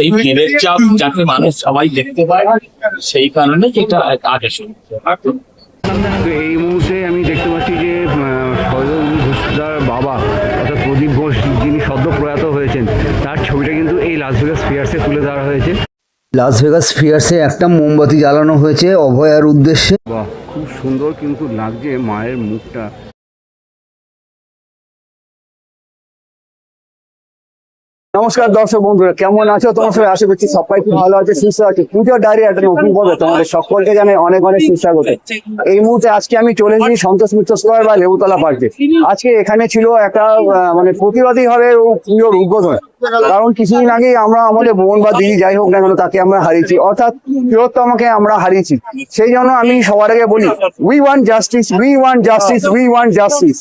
সেই ভিড়ের চাপ যাতে মানুষ সবাই দেখতে পায় সেই কারণে যেটা আগে শুরু। এই মুহূর্তে আমি দেখতে পাচ্ছি যে সজল ঘোষদার বাবা অর্থাৎ প্রদীপ ঘোষ যিনি সদ্য প্রয়াত হয়েছেন তার ছবিটা কিন্তু এই লাস ভেগাস ফিয়ার্সে তুলে ধরা হয়েছে। লাস ভেগাস ফিয়ার্সে একটা মোমবাতি জ্বালানো হয়েছে অভয়ার উদ্দেশ্যে। বাহ খুব সুন্দর কিন্তু লাগছে মায়ের মুখটা। নমস্কার দর্শক বন্ধুরা, কেমন আছো? তোমার সবাই আশা করছি সবাই খুব ভালো আছে, সুস্থ আছে। পুজো ডায়রি একটা নতুন পর্বে তোমাদের সকলকে জানে অনেক অনেক সুস্বাগত। এই মুহূর্তে আজকে আমি চলে এসেছি সন্তোষ মিত্র স্কোয়ার বা লেবুতলা পার্কে। আজকে এখানে ছিল একটা মানে প্রতিবাদী হবে পুজোর উদ্বোধন। কারণ কিছুদিন আগে আমরা আমাদের বোন বা দিদি যাই হোক না কেন তাকে আমরা হারিয়েছি। অর্থাৎ তিলোত্তমাকে আমরা হারিয়েছি। সেই জন্য আমি সবার আগে বলি we want justice we want justice we want justice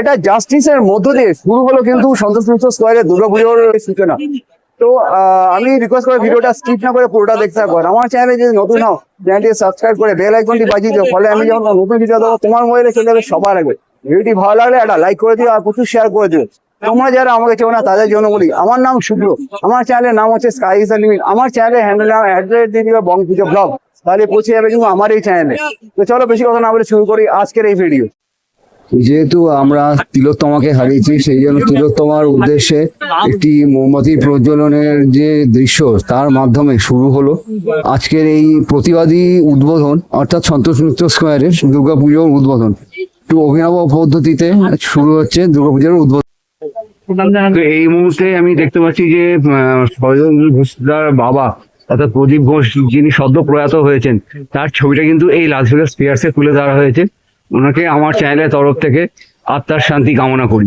এটা জাস্টিসের মধ্য দিয়ে শুরু হলো কিন্তু সন্তোষ মিত্র স্কোয়ারে দুর্গাপুজোর সূচনা। তো আমি রিকোয়েস্ট করে ভিডিওটা স্কিপ না করে পুরোটা দেখতে থাকব আমার চ্যানেলে যদি নতুন হও চ্যানেলটি সাবস্ক্রাইব করে বেল আইকনটি বাজিয়ে দিও। ফলে আমি যখন নতুন ভিডিও দেবো তোমার মোবাইলে চলে যাবে সবার আগে। ভিডিওটি ভালো লাগলে একটা লাইক করে দিও আর প্রচুর শেয়ার করে দিও। তোমরা যারা আমাকে চেও না, তাদের জন্য বলি, আমার নাম শুভ্র আমার চ্যানেলের নাম হচ্ছে স্কাই ইজ লিমিট আমার চ্যানেলের হ্যান্ডেল নাম অ্যাড্রেস দিয়ে দিবে বং ব্লগ তাহলে পৌঁছে যাবে কিন্তু আমার এই চ্যানেলে তো চলো বেশি কথা না বলে শুরু করি আজকের এই ভিডিও যেহেতু আমরা তিলোত্তমাকে হারিয়েছি, সেই জন্য তিলোত্তমার উদ্দেশ্যে একটি মোমবাতি প্রজ্বলনের যে দৃশ্য, তার মাধ্যমে শুরু হলো আজকের এই প্রতিবাদী উদ্বোধন, অর্থাৎ সন্তোষ মিত্র স্কোয়ারের দুর্গাপুজোর উদ্বোধন। একটু অভিনব পদ্ধতিতে শুরু হচ্ছে দুর্গাপুজোর উদ্বোধন। এই মুহূর্তে আমি দেখতে পাচ্ছি যে ঘোষদার বাবা অর্থাৎ প্রদীপ ঘোষ যিনি সদ্য প্রয়াত হয়েছেন তার ছবিটা কিন্তু এই লাস ভেগাস পিয়ার্সে তুলে ধরা হয়েছে। ওনাকে আমার চ্যানেলের তরফ থেকে আত্মার শান্তি কামনা করি।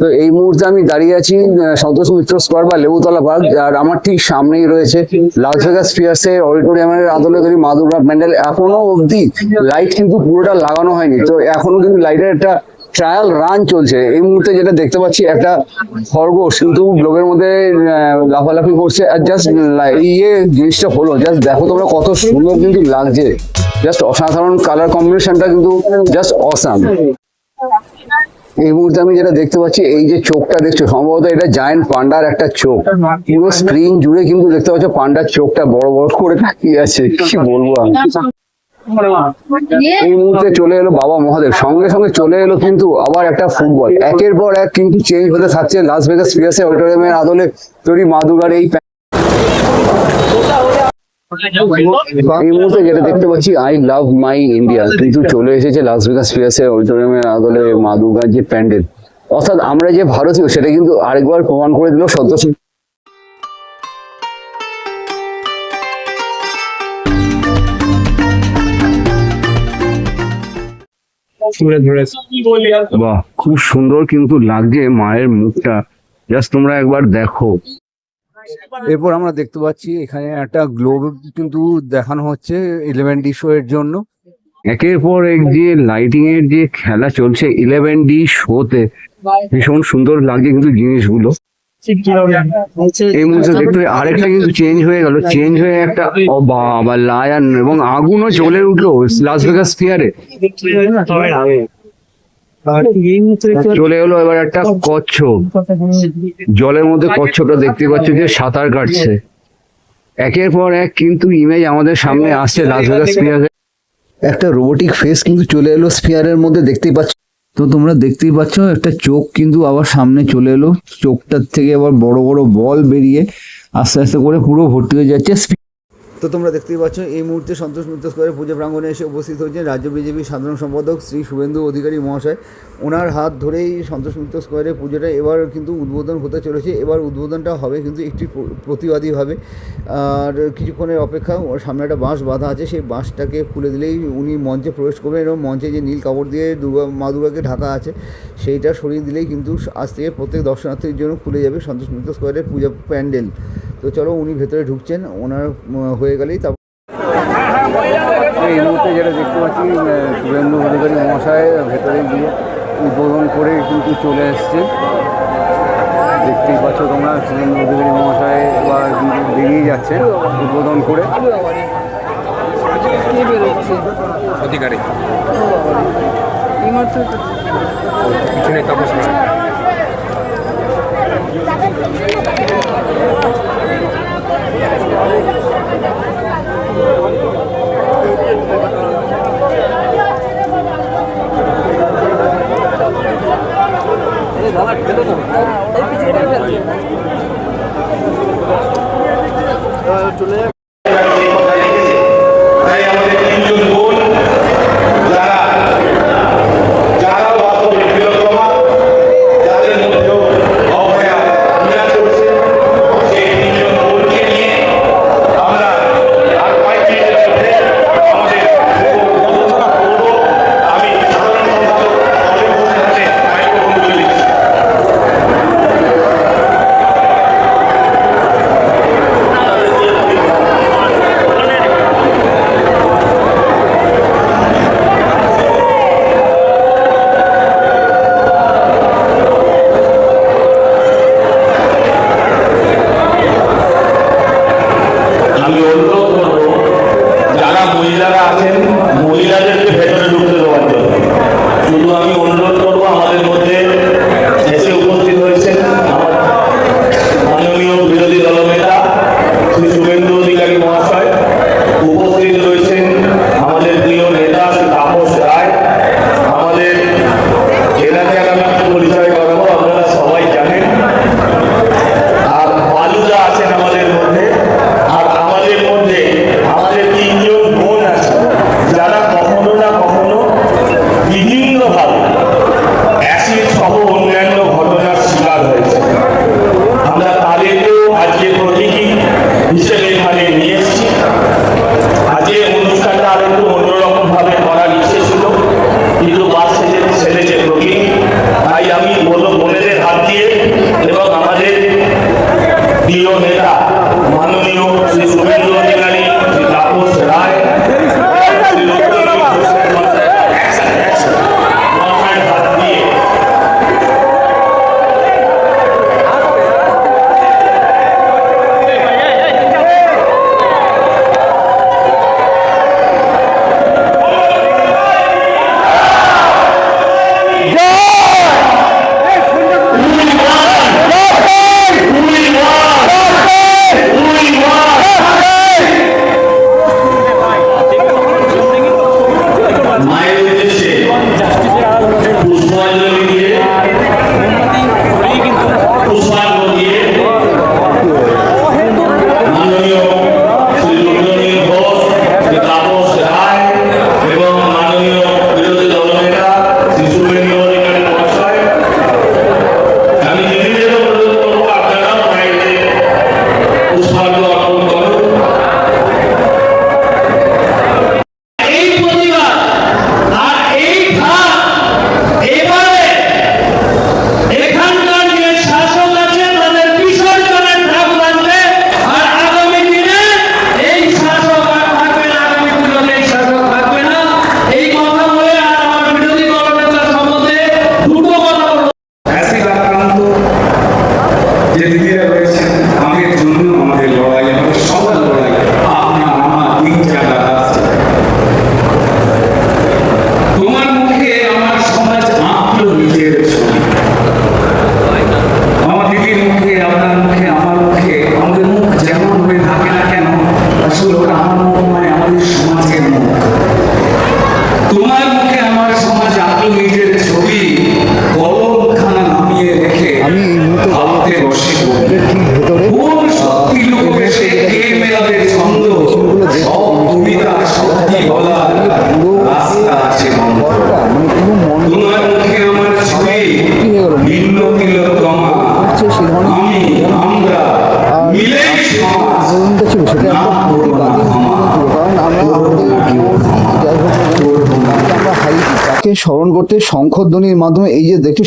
তো এই মুহূর্তে আমি দাঁড়িয়ে আছি সন্তোষ মিত্র স্কোয়ার বা লেবুতলা বাগ আর আমার ঠিক সামনেই রয়েছে লাস ভেগাস ফিয়ার্সের অডিটোরিয়ামের আদলে তৈরি মা দুর্গা প্যান্ডেল। এখনও অবধি লাইট কিন্তু পুরোটা লাগানো হয়নি, তো এখনও কিন্তু লাইটের একটা ট্রায়াল রান চলছে। এই মুহূর্তে যেটা দেখতে পাচ্ছি, একটা খরগোশ কিন্তু ব্লগের মধ্যে লাফালাফি করছে। আর জাস্ট ইয়ে জিনিসটা হলো জাস্ট দেখো তোমরা কত সুন্দর কিন্তু লাগছে। জাস্ট অসাধারণ কালার কম্বিনেশনটা কিন্তু জাস্ট অসাম এই মুহূর্তে আমি যেটা দেখতে পাচ্ছি এই যে চোখটা দেখছ সম্ভবত এটা জায়েন্ট পান্ডার একটা চোখ। পুরো স্ক্রিন জুড়ে কিন্তু দেখতে পাচ্ছ পান্ডার চোখটা বড় বড় করে তাকিয়ে আছে। কি বলব আমি? এই মুহূর্তে চলে এলো বাবা মহাদেব। সঙ্গে সঙ্গে চলে এলো কিন্তু আবার একটা ফুটবল একের পর এক কিন্তু চেঞ্জ হতে থাকছে। লাস ভেগাস ফিয়াসে অডিটোরিয়ামের আদলে তৈরি মা দুর্গার এই এই মুহূর্তে যেটা দেখতে পাচ্ছি আই লাভ মাই ইন্ডিয়া কিন্তু চলে এসেছে লাস ভেগাস ফিয়াসের অডিটোরিয়ামের আদলে মা দুর্গার যে প্যান্ডেল। অর্থাৎ আমরা যে ভারতীয় সেটা কিন্তু আরেকবার প্রমাণ করে দিল সন্তোষ বাহ খুব সুন্দর কিন্তু লাগছে মায়ের মুখটা। জাস্ট তোমরা একবার দেখো। এরপর আমরা দেখতে পাচ্ছি এখানে একটা গ্লোব কিন্তু দেখানো হচ্ছে ইলেভেন ডি শো এর জন্য। একের পর এক যে লাইটিং এর যে খেলা চলছে ইলেভেন ডি শোতে ভীষণ সুন্দর লাগছে কিন্তু জিনিসগুলো। এই মুহূর্তে দেখতে আরেকটা কিন্তু চেঞ্জ হয়ে গেল চেঞ্জ হয়ে একটা ও বাবা লায়ন এবং আগুনও জ্বলে উঠল লাস ভেগাস ফিয়ারে চলে এলো এবার একটা কচ্ছপ। জলের মধ্যে কচ্ছপটা দেখতে পাচ্ছ যে সাঁতার কাটছে। একের পর এক কিন্তু ইমেজ আমাদের সামনে আসছে লাস ভেগাস একটা রোবোটিক ফেস কিন্তু চলে এলো স্পিয়ারের মধ্যে দেখতেই পাচ্ছ। তো তোমরা দেখতেই পাচ্ছ একটা চোখ কিন্তু আবার সামনে চলে এলো। চোখটার থেকে আবার বড় বড় বল বেরিয়ে আস্তে আস্তে করে পুরো ভর্তি হয়ে যাচ্ছে। তো তোমরা দেখতেই পাচ্ছ, এই মুহূর্তে সন্তোষ মিত্র স্কোয়ারের পুজো প্রাঙ্গণে এসে উপস্থিত হয়েছেন রাজ্য বিজেপি সাধারণ সম্পাদক শ্রী শুভেন্দু অধিকারী মহাশয়। ওনার হাত ধরেই সন্তোষ মিত্র স্কোয়ারের পুজোটা এবার কিন্তু উদ্বোধন হতে চলেছে। এবার উদ্বোধনটা হবে কিন্তু একটি প্র- প্রতিবাদীভাবে আর কিছুক্ষণের অপেক্ষা সামনে একটা বাঁশ বাঁধা আছে, সেই বাঁশটাকে খুলে দিলেই উনি মঞ্চে প্রবেশ করবেন এবং মঞ্চে যে নীল কাপড় দিয়ে দুর্গা, মা দুর্গাকে ঢাকা আছে, সেইটা সরিয়ে দিলেই কিন্তু আজ থেকে প্রত্যেক দর্শনার্থীর জন্য খুলে যাবে সন্তোষ মিত্র স্কোয়ারের পূজা প্যান্ডেল। তো চলো উনি ভেতরে ঢুকছেন ওনার হয়ে গেলেই তারপর এই মুহূর্তে যেটা দেখতে পাচ্ছি শুভেন্দু অধিকারী মহাশয় ভেতরে গিয়ে উদ্বোধন করে কিন্তু চলে এসছে দেখতেই পাচ্ছ তোমরা শুভেন্দু অধিকারী মহাশয় কিন্তু বেরিয়ে যাচ্ছে উদ্বোধন করে। অধিকারী। পিছনে তাপস চলে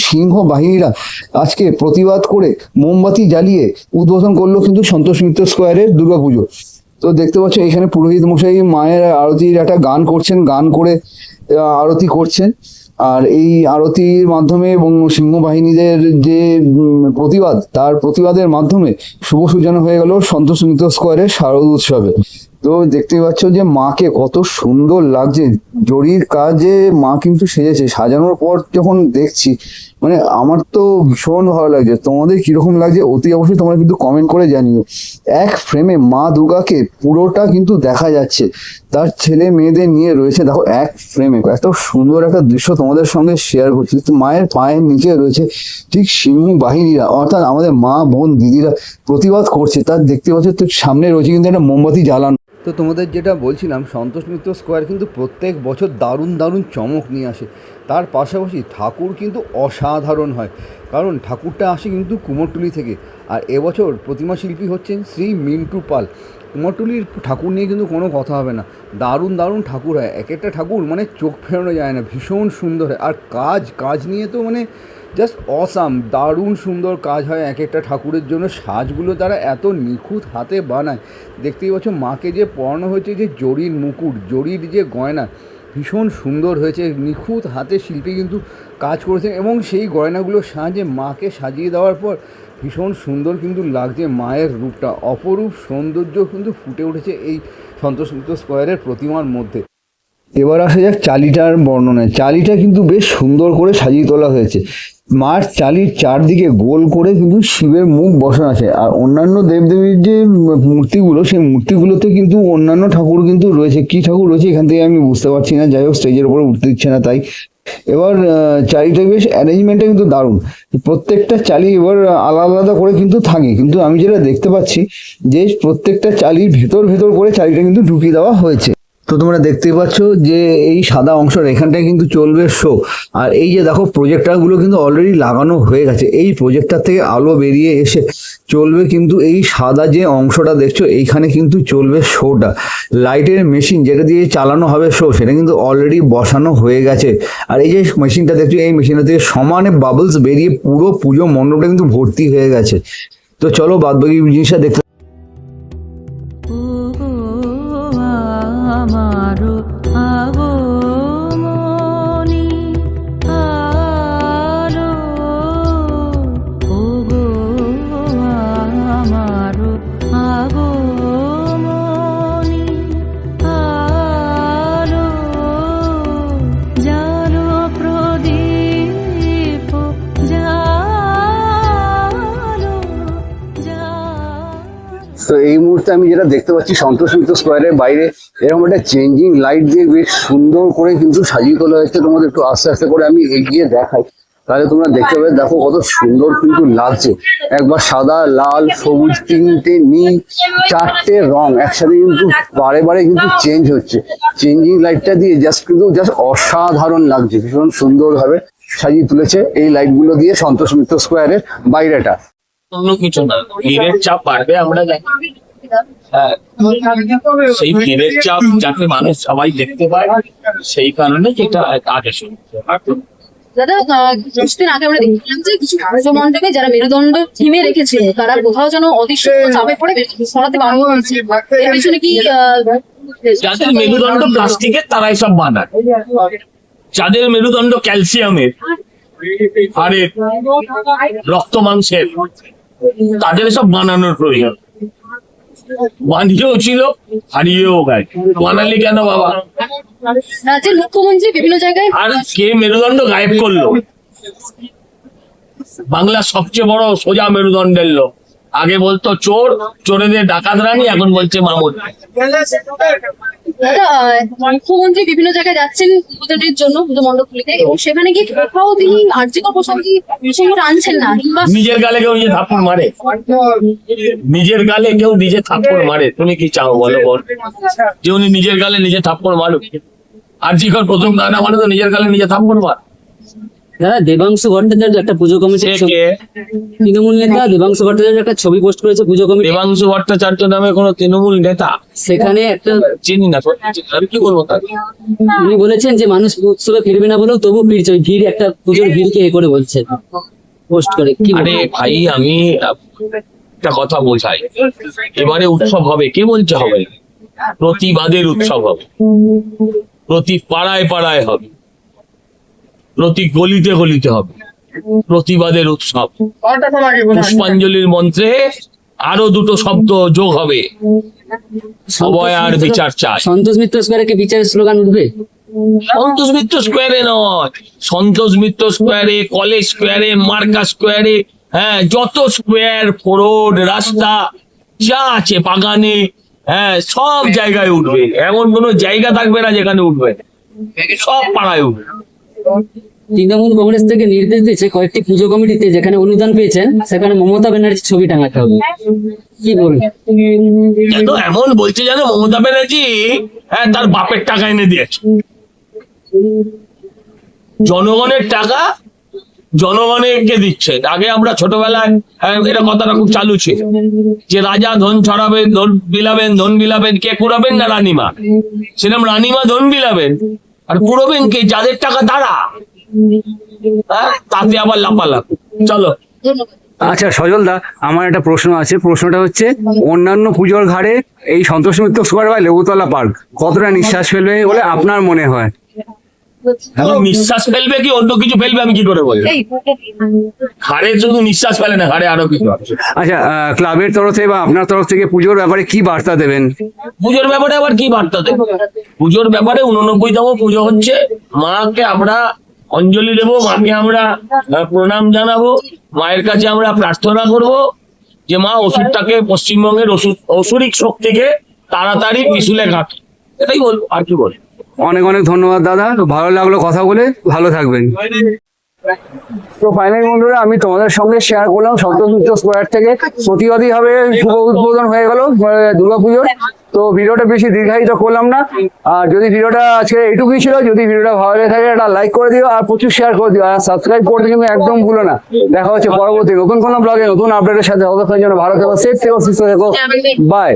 সিংহ বাহিনীরা আজকে প্রতিবাদ করে মোমবাতি জ্বালিয়ে উদ্বোধন করল কিন্তু সন্তোষ মিত্র স্কোয়ারের দুর্গাপুজো। তো দেখতে পাচ্ছ এখানে পুরোহিত মশাই, মায়ের আরতির একটা গান করছেন, গান করে আরতি করছেন। আর এই আরতির মাধ্যমে এবং সিংহ বাহিনীদের যে প্রতিবাদ, তার প্রতিবাদের মাধ্যমে শুভ সূচনা হয়ে গেল সন্তোষ মিত্র স্কোয়ারের শারদ উৎসবে। তো দেখতেই পাচ্ছ যে মাকে কত সুন্দর লাগছে। জরির কাজে মা কিন্তু সেজেছে। সাজানোর পর যখন দেখছি মানে আমার তো ভীষণ ভালো লাগছে। তোমাদের কীরকম লাগছে অতি অবশ্যই তোমরা কিন্তু কমেন্ট করে জানিও। এক ফ্রেমে মা দুর্গাকে পুরোটা কিন্তু দেখা যাচ্ছে। তার ছেলে মেয়েদের নিয়ে রয়েছে। দেখো, এক ফ্রেমে এত সুন্দর একটা দৃশ্য তোমাদের সঙ্গে শেয়ার করছি। মায়ের পায়ের নিচে রয়েছে ঠিক সিংহ বাহিনীরা, অর্থাৎ আমাদের মা, বোন, দিদিরা প্রতিবাদ করছে। তার দেখতে পাচ্ছ, ঠিক সামনে রয়েছে কিন্তু একটা মোমবাতি জ্বালানো। তো তোমাদের যেটা বলছিলাম, সন্তোষ মিত্র স্কোয়ার কিন্তু প্রত্যেক বছর দারুণ দারুণ চমক নিয়ে আসে। তার পাশাপাশি ঠাকুর কিন্তু অসাধারণ হয়। কারণ ঠাকুরটা আসে কিন্তু কুমোরটুলি থেকে। আর এবছর প্রতিমা শিল্পী হচ্ছেন শ্রী মিন্টু পাল। কুমোরটুলির ঠাকুর নিয়ে কিন্তু কোনো কথা হবে না। দারুণ দারুণ ঠাকুর হয়। এক একটা ঠাকুর মানে চোখ ফেরানো যায় না, ভীষণ সুন্দর হয়। আর কাজ কাজ নিয়ে তো মানে জাস্ট অসাম দারুণ সুন্দর কাজ হয় এক একটা ঠাকুরের জন্য। সাজগুলো তারা এত নিখুঁত হাতে বানায়। দেখতেই পাচ্ছ মাকে যে পরানো হয়েছে যে জরির মুকুট, জরির যে গয়না, ভীষণ সুন্দর হয়েছে। নিখুঁত হাতে শিল্পী কিন্তু কাজ করেছেন এবং সেই গয়নাগুলো সাজে মাকে সাজিয়ে দেওয়ার পর ভীষণ সুন্দর কিন্তু লাগছে মায়ের রূপটা। অপরূপ সৌন্দর্য কিন্তু ফুটে উঠেছে এই সন্তোষ স্কোয়ারের প্রতিমার মধ্যে। এবার আসা যাক চালিটার বর্ণনায়। চালিটা কিন্তু বেশ সুন্দর করে সাজিয়ে তোলা হয়েছে। মার চালির চারদিকে গোল করে কিন্তু শিবের মুখ বসানো আছে। আর অন্যান্য দেবদেবীর যে মূর্তিগুলো, সেই মূর্তিগুলোতে কিন্তু অন্যান্য ঠাকুর কিন্তু রয়েছে। কি ঠাকুর রয়েছে এখান থেকে আমি বুঝতে পারছি না। যাই হোক স্টেজের উপরে উঠতে দিচ্ছে না তাই। এবার চালিটা বেশ অ্যারেঞ্জমেন্টটা কিন্তু দারুণ। প্রত্যেকটা চালি এবার আলাদা আলাদা করে কিন্তু থাকে। কিন্তু আমি যেটা দেখতে পাচ্ছি যে প্রত্যেকটা চালির ভেতর ভেতর করে চালিটা কিন্তু ঢুকিয়ে দেওয়া হয়েছে। তো তোমরা দেখতেই পাচ্ছ যে এই সাদা অংশের এখানটায় কিন্তু চলবে শো আর এই যে দেখো প্রজেক্টারগুলো কিন্তু অলরেডি লাগানো হয়ে গেছে। এই প্রজেক্টার থেকে আলো বেরিয়ে এসে চলবে কিন্তু এই সাদা যে অংশটা দেখছ, এইখানে কিন্তু চলবে শোটা লাইটের মেশিন যেটা দিয়ে চালানো হবে শো সেটা কিন্তু অলরেডি বসানো হয়ে গেছে। আর এই যে মেশিনটা দেখছ, এই মেশিনটা থেকে সমানে বাবলস বেরিয়ে পুরো পুজো মণ্ডপটা কিন্তু ভর্তি হয়ে গেছে। তো চলো বাদবাকি জিনিসটা দেখতে আমি যেটা দেখতে পাচ্ছি সন্তোষ মিত্র স্কোয়ারের বাইরে, এরকম একটা চেঞ্জিং লাইট দিয়ে বেশ সুন্দর করে কিন্তু সাজিয়ে তোলা হয়েছে। তোমাদের একটু আস্তে আস্তে করে আমি এগিয়ে দেখাই। তাহলে তোমরা দেখতে পাবে, দেখো কত সুন্দর কিন্তু লাগছে। একবার সাদা, লাল, সবুজ, তিনটে, নীল, চারটে রং একসাথে কিন্তু বারে বারে কিন্তু চেঞ্জ হচ্ছে। চেঞ্জিং লাইটটা দিয়ে জাস্ট কিন্তু জাস্ট অসাধারণ লাগছে, ভীষণ সুন্দরভাবে সাজিয়ে তুলেছে এই লাইটগুলো দিয়ে সন্তোষ মিত্র স্কোয়ারের বাইরেটা। কিছু না চাপ আমরা জানি। সেই ভিড়ের চাপ যাতে মানুষ সবাই দেখতে পায় সেই কারণে যেটা আগে শুরু দাদা কিছুদিন আগে আমরা দেখলাম যে কিছু পুজো যারা মেরুদণ্ড থিমে রেখেছিল তারা কোথাও যেন অদৃশ্য চাপে পড়ে সরাতে বানানো হয়েছে এর পেছনে কি যাদের মেরুদণ্ড প্লাস্টিকের তারাই সব বানায়। যাদের মেরুদণ্ড ক্যালসিয়ামের হাড়ের রক্ত মাংসের তাদের সব বানানোর প্রয়োজন। বানিয়েও ছিল হারিয়েও গেছে। বানালি কেন বাবা? রাজ্যের মুখ্যমন্ত্রী বিভিন্ন জায়গায় আর কে মেরুদণ্ড গায়েব করল? বাংলার সবচেয়ে বড় সোজা মেরুদণ্ডের লোক। আগে বলতো চোর চোরেদের ডাকাত রানী এখন বলছে মামুন। মুখ্যমন্ত্রী বিভিন্ন জায়গায় যাচ্ছেন পুজোদের জন্য পুজো মণ্ডপগুলিতে এবং সেখানে কি কোথাও তিনি আর্যিকর পোশাক কি প্রসঙ্গটা আনছেন না নিজের গালে কেউ নিজে থাপ্পড় মারে। নিজের গালে কেউ নিজে থাপ্পড় মারে। তুমি কি চাও বলো বল। যে উনি নিজের গালে নিজে থাপ্পড় মারুক। আর জিকর প্রথম গানা মানে তো নিজের গালে নিজে থাপ্পড় মার। দাদা দেবাংশু ভট্টাচার্য একটা পুজো সে কমিটির ছবি- কে? তৃণমূল নেতা দেবাংশু ভট্টাচার্য একটা ছবি পোস্ট করেছে পুজো কমিটি। দেবাংশু ভট্টাচার্য নামে কোনো তৃণমূল নেতা? সেখানে একটা চিনি না আমি কি বলব উনি বলেছেন যে মানুষ উৎসবে ফিরবে না বলেও তবু ফিরছে ওই ভিড় একটা পুজোর ভিড়কে এ করে বলছে। পোস্ট করে কি আরে ভাই আমি একটা কথা বোঝাই। এবারে উৎসব হবে কে বলছে হবে? প্রতিবাদের উৎসব হবে। প্রতি পাড়ায় পাড়ায় হবে। প্রতি গলিতে গলিতে হবে। প্রতিবাদের উৎসব। পুষ্পাঞ্জলির মন্ত্রে আরও দুটো শব্দ যোগ হবে। সবাই আর বিচার চায়। সন্তোষ মিত্র স্কোয়ারে কি বিচারের স্লোগান উঠবে? সন্তোষ মিত্র স্কোয়ারে নয়। সন্তোষ মিত্র স্কোয়ারে কলেজ স্কোয়ারে মার্কা স্কোয়ারে হ্যাঁ যত স্কোয়ার ফোরড রাস্তা যা আছে বাগানে হ্যাঁ সব জায়গায় উঠবে। এমন কোনো জায়গা থাকবে না যেখানে উঠবে সব পাড়ায় উঠবে। তৃণমূল কংগ্রেস থেকে নির্দেশ দিয়েছে কয়েকটি পুজো কমিটিতে যেখানে অনুদান পেয়েছেন সেখানে মমতা ব্যানার্জির ছবি টাঙাতে হবে। কি বলবেন এমন বলছে যেন মমতা ব্যানার্জি হ্যাঁ তার বাপের টাকা এনে দিয়েছে। জনগণের টাকা জনগণকে দিচ্ছে। আগে আমরা ছোটবেলায় হ্যাঁ, এটা কথাটা খুব চালু ছিল। যে রাজা ধন ছড়াবেন ধন বিলাবেন ধন বিলাবেন কে কুড়াবেন না রানীমা? সেরকম রানীমা ধন বিলাবেন। আর পুরো কে যাদের টাকা তারা হ্যাঁ তাতে আবার লাপালাপ চলো। আচ্ছা সজল দা, আমার একটা প্রশ্ন আছে। প্রশ্নটা হচ্ছে, অন্যান্য পুজোর ঘাড়ে এই সন্তোষ মিত্র স্কোয়ার বা লেবুতলা পার্ক কতটা নিঃশ্বাস ফেলবে বলে আপনার মনে হয়? এখন নিঃশ্বাস ফেলবে কি? অন্য কিছু ফেলবে? আমি কি করে বলব? ঘাড়ে শুধু নিঃশ্বাস ফেলে না ঘাড়ে আরও কিছু আচ্ছা ক্লাবের তরফ থেকে বা আপনার তরফ থেকে পুজোর ব্যাপারে কি বার্তা দেবেন? পুজোর ব্যাপারে আবার কি বার্তা দেবো? পুজোর ব্যাপারে উননব্বইতম পুজো হচ্ছে মাকে আমরা অঞ্জলি দেবো মাকে আমরা প্রণাম জানাব মায়ের কাছে আমরা প্রার্থনা করব যে মা ওষুধটাকে পশ্চিমবঙ্গের ওষুধ ঔষধিক শক্তিকে তাড়াতাড়ি পিছুলে ঘাট। এটাই বলব আর কি বলব। অনেক অনেক ধন্যবাদ, দাদা। ভালো লাগল কথা বলে। ভালো থাকবেন। তো ফাইনাল বন্ধুরা, আমি তোমাদের সঙ্গে শেয়ার করলাম সন্তোষ মিত্র স্কোয়ার থেকে। প্রতিবাদী ভাবে শুভ উদ্বোধন হয়ে গেল দুর্গাপুজোর। তো ভিডিওটা বেশি দীর্ঘায়িত করলাম না। আর যদি ভিডিওটা আজকে এইটুকুই ছিল, যদি ভিডিওটা ভালো লেগে থাকে, একটা লাইক করে দিও আর প্রচুর শেয়ার করে দিও। আর সাবস্ক্রাইব করতে কিন্তু একদম ভুলো না। দেখা হচ্ছে পরবর্তী নতুন কোনো ব্লগে নতুন আপডেটের সাথে। অবস্থার জন্য ভালো থেকো সেফ থেকো, সুস্থ থেকো। বাই